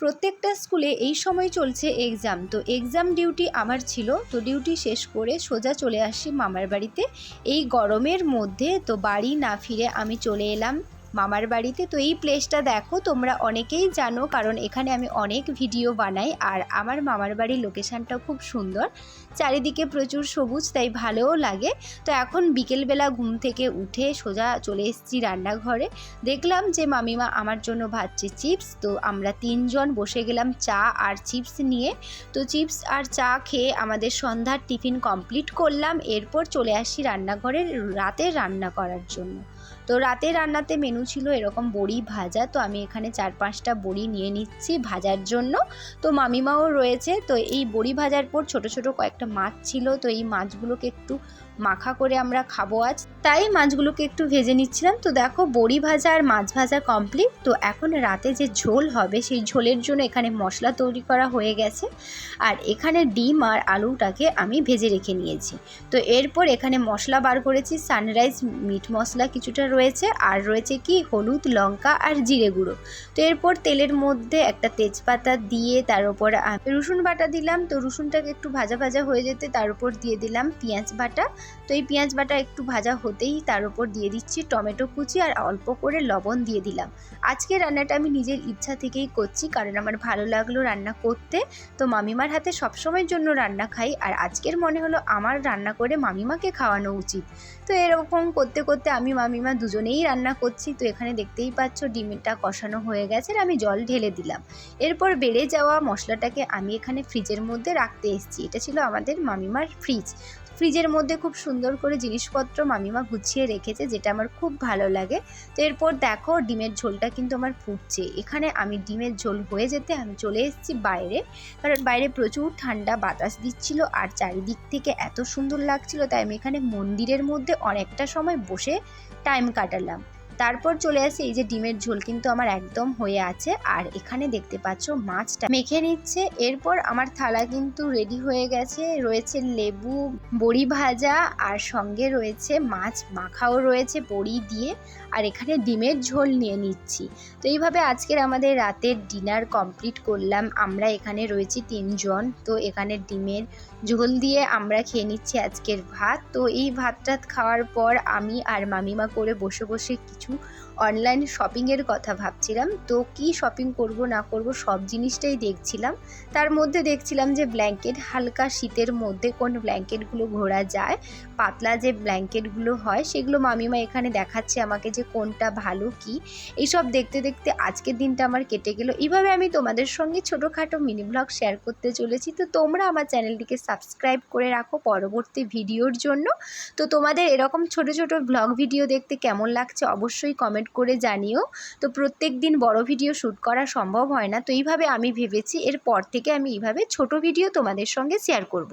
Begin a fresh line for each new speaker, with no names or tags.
প্রত্যেকটা স্কুলে এই সময় চলছে এক্সাম তো এক্সাম ডিউটি আমার ছিল, তো ডিউটি শেষ করে সোজা চলে আসি মামার বাড়িতে। এই গরমের মধ্যে তো বাড়ি না ফিরে আমি চলে এলাম। মামার বাড়িতে। তো এই প্লেসটা দেখো, তোমরা অনেকেই জানো, কারণ এখানে আমি অনেক ভিডিও বানাই, আর আমার মামার বাড়ির লোকেশানটাও খুব সুন্দর। চারিদিকে প্রচুর সবুজ, তাই ভালোও লাগে। তো এখন বিকেলবেলা ঘুম থেকে উঠে সোজা চলে এসেছি রান্নাঘরে। দেখলাম যে মামিমা আমার জন্য ভাজছে চিপস তো আমরা তিনজন বসে গেলাম চা আর চিপস নিয়ে। তো চিপস আর চা খেয়ে আমাদের সন্ধ্যার টিফিন কমপ্লিট করলাম, এরপর চলে আসি রান্নাঘরে রাতে রান্না করার জন্য। তো রাতে রান্নাতে মেনু ছিল এরকম বড়ি ভাজা। তো আমি এখানে চার পাঁচটা বড়ি নিয়ে নিচ্ছি ভাজার জন্য। তো মামিমাও রয়েছে। তো এই বড়ি ভাজার পর ছোট ছোট কয়েকটা মাছ ছিল। তো এই মাছগুলোকে একটু মাখা করে আমরা খাব আজ। তাই মাছগুলোকে একটু ভেজে নিচ্ছিলাম। তো দেখো বড়ি ভাজা আর মাছ ভাজা কমপ্লিট তো এখন রাতে যে ঝোল হবে সেই ঝোলের জন্য এখানে মশলা তৈরি করা হয়ে গেছে। আর এখানে ডিম আর আলুটাকে আমি ভেজে রেখে নিয়েছি। তো এরপর এখানে মশলা বার করেছি। সানরাইজ মিট মশলা কিছুটা রয়েছে, আর রয়েছে কি হলুদ, লঙ্কা আর জিরে গুঁড়ো। তো এরপর তেলের মধ্যে একটা তেজপাতা দিয়ে তার উপর রসুন বাটা দিলাম। তো রসুনটাকে একটু ভাজা ভাজা হয়ে যেতে তার উপর দিয়ে দিলাম পেঁয়াজ বাটা। তো এই পেঁয়াজ বাটা একটু ভাজা হতেই তার উপর দিয়ে দিচ্ছি টমেটো কুচি আর অল্প করে লবণ দিয়ে দিলাম। আজকে রান্নাটা আমি নিজের ইচ্ছা থেকেই করছি, কারণ আমার ভালো লাগল রান্না করতে। তো মামিমার হাতে সবসময়ের জন্য রান্না খাই, আর আজকের মনে হলো আমার রান্না করে মামিমাকে খাওয়ানো উচিত। তো এরকম করতে করতে আমি মামিমা দুজনেই রান্না করছি। তো এখানে দেখতেই পাচ্ছ ডিমটা কষানো হয়ে গেছে আর আমি জল ঢেলে দিলাম। এরপর বেড়ে যাওয়া মশলাটাকে আমি এখানে ফ্রিজের মধ্যে রাখতে এসেছি। এটা ছিল আমাদের মামিমার ফ্রিজ ফ্রিজের মধ্যে খুব সুন্দর করে জিনিসপত্র মামিমা গুছিয়ে রেখেছে, যেটা আমার খুব ভালো লাগে। তো এরপর দেখো ডিমের ঝোলটা কিন্তু আমার ফুটছে। এখানে আমি ডিমের ঝোল হয়ে যেতে আমি চলে এসেছি বাইরে। কারণ বাইরে প্রচুর ঠান্ডা বাতাস দিচ্ছিল আর চারিদিক থেকে এত সুন্দর লাগছিল, তাই আমি এখানে মন্দিরের মধ্যে অনেকটা সময় বসে টাইম কাটালাম। তারপর চলে আসি এই যে ডিমের ঝোল কিন্তু আমার একদম হয়ে আছে। আর এখানে দেখতে পাচ্ছ মাছটা মেখে নিচ্ছে। এরপর আমার থালা কিন্তু রেডি হয়ে গেছে। রয়েছে লেবু, বড়ি ভাজা, আর সঙ্গে রয়েছে মাছ মাখাও রয়েছে বড়ি দিয়ে। আর এখানে ডিমের ঝোল নিয়ে নিচ্ছি। তো এইভাবে আজকের আমাদের রাতের ডিনার কমপ্লিট করলাম। আমরা এখানে রয়েছি তিনজন। তো এখানে ডিমের ঝোল দিয়ে আমরা খেয়ে নিচ্ছি আজকের ভাত। তো এই ভাত টাত খাওয়ার পর আমি আর মামিমা করে বসে বসে কিছু অনলাইন শপিংয়ের কথা ভাবছিলাম। তো কি শপিং করব, না করব, সব জিনিসটাই দেখছিলাম। তার মধ্যে দেখছিলাম যে ব্ল্যাঙ্কেট হালকা শীতের মধ্যে কোন ব্ল্যাঙ্কেটগুলো ঘোরা যায়, পাতলা যে ব্ল্যাঙ্কেটগুলো হয়, সেগুলো মামিমা এখানে দেখাচ্ছে আমাকে যে কোনটা ভালো কি। এইসব দেখতে দেখতে আজকের দিনটা আমার কেটে গেল। এইভাবে আমি তোমাদের সঙ্গে ছোটোখাটো মিনি ব্লগ শেয়ার করতে চলেছি। তো তোমরা আমার চ্যানেলটিকে সাবস্ক্রাইব করে রাখো পরবর্তী ভিডিওর জন্য। তো তোমাদের এরকম ছোট ছোট ব্লগ ভিডিও দেখতে কেমন লাগছে অবশ্যই কমেন্ট করে জানিও। তো প্রত্যেক দিন বড় ভিডিও শ্যুট করা সম্ভব হয় না। তো এইভাবে আমি ভেবেছি, এরপর থেকে আমি এইভাবে ছোট ভিডিও তোমাদের সঙ্গে শেয়ার করব।